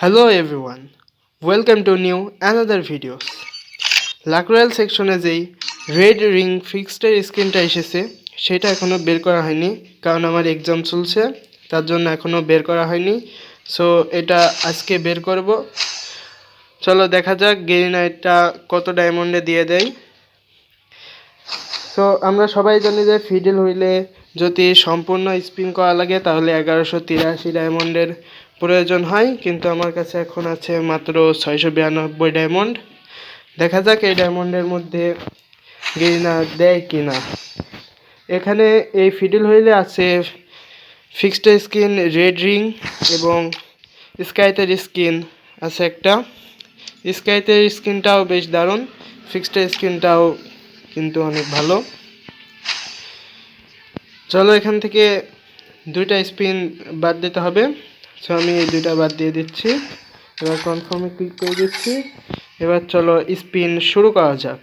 Hello everyone, welcome to new another videos. লাকরয়েল সেকশনে যেই red ring ফিক্সডের স্ক্রিনটা এসেছে সেটা এখনও বের করা হয়নি কারণ আমার এক্সাম চলছে তার জন্য এখনও বের করা হয়নি। সো এটা আজকে বের করব। চলো দেখা যাক গেরিনা এটা কত ডায়মন্ডে দিয়ে দেয়। সো আমরা সবাই জানি যে ফিডেল হইলে যদি সম্পূর্ণ স্পিন করা লাগে তাহলে এগারোশো তিরাশি ডায়মন্ডের প্রয়োজন হয়, কিন্তু আমার কাছে এখন আছে মাত্র ছয়শো বিরানব্বই ডায়মন্ড দেখা যাক এই ডায়মন্ডের মধ্যে গেরিনা দেয় কি না এখানে এই ফিডেল হইলে আছে ফিক্সড স্কিন রেড রিং এবং স্কাইতের স্কিন আছে একটা। স্কাইতের স্কিনটাও বেশ দারুণ ফিক্সড স্কিনটাও কিন্তু অনেক ভালো। চলো এখান থেকে দুইটা স্পিন বাদ দিতে হবে। সো আমি এই দুইটা বাদ দিয়ে দিচ্ছি। এবার কনফার্মে ক্লিক করে দিচ্ছি। এবার চলো স্পিন শুরু করা যাক।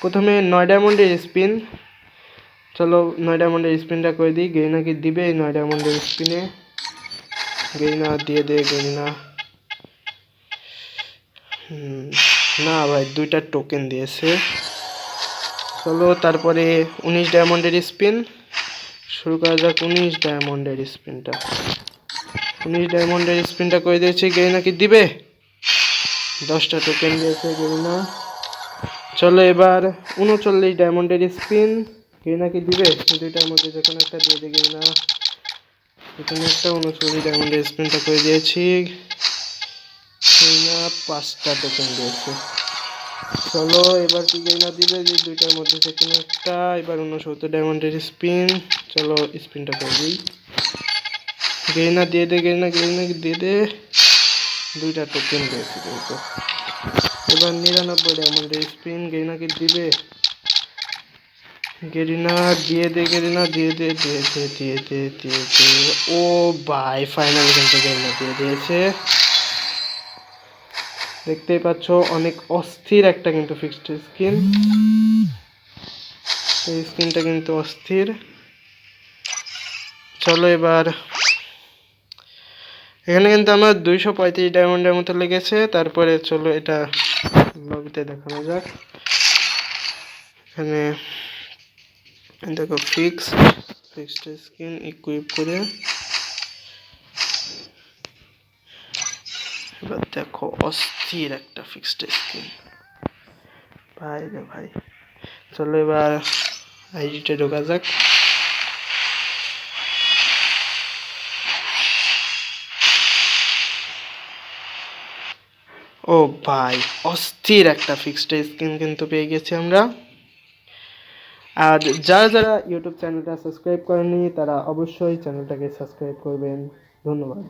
প্রথমে নয় ডায়মন্ডের স্পিন চলো নয় ডায়মন্ডের স্পিনটা করে দিই। গেরিনা কি দিবে এই নয় ডায়মন্ডের স্পিনে গেরিনা দিয়ে দে হুম, না ভাই দুইটা টোকেন দিয়েছে। চলো তারপরে উনিশ ডায়মন্ডের স্পিন শুরু করা যাক উনিশ ডায়মন্ডের স্পিনটা উনিশ ডায়মন্ডের স্পিনটা করে দিয়েছি, গেরিনা কি দিবে? দশটা টোকেন দিয়েছে গেরিনা। চলো এবার উনচল্লিশ ডায়মন্ডের স্পিন গেরিনা কি দিবে? দুইটার মধ্যে যে কোনো একটা দিয়ে দিই গেরিনা। এখানে একটা উনচল্লিশ ডায়মন্ডের স্পিনটা করে দিয়েছি। গেরিনা পাঁচটা টোকেন দিয়েছে। চলো এবার কি গেইনা দিবে? যে দুইটার মধ্যে যে কোনো একটা। এবার উনসত্তর ডায়মন্ডের স্পিন চলো স্পিনটা করে দিই। গেইনা দিয়ে দে, গেইনা গেইনা দিয়ে দে। দুইটা টোকেন দিয়েছে কিন্তু এবার নিরানব্বই ডায়মন্ডের স্পিন গেইনাকে দিবে। গেরিনা দিয়ে দে গেরিনা দিয়ে দে দিয়ে দে দিয়ে দে দিয়ে দে। ও বাই ফাইনালি কিন্তু গেরিনা দিয়ে দিয়েছে। দেখতেই পাচ্ছ, অনেক অস্থির একটা কিন্তু ফিক্সড স্কিন এই স্কিনটা কিন্তু অস্থির। চলো এবার এখানে কিন্তু আমার দুইশো পঁয়ত্রিশ ডায়মন্ডের মতো লেগেছে। তারপরে চলো এটা লবিতে দেখানো যাক। এখানে দেখো ফিক্স ফিক্সড স্কিন ইকুইপ করে। এবার দেখো অস্থির একটা ফিক্সড স্ক্রিন ভাই রে ভাই। চলো এবার আইডিতে ঢোকা যাক। ও ভাই, অস্থির একটা ফিক্সড স্ক্রিন কিন্তু পেয়ে গেছি আমরা। আর যারা যারা ইউটিউব চ্যানেলটা সাবস্ক্রাইব করেনি তারা অবশ্যই চ্যানেলটাকে সাবস্ক্রাইব করবেন। ধন্যবাদ।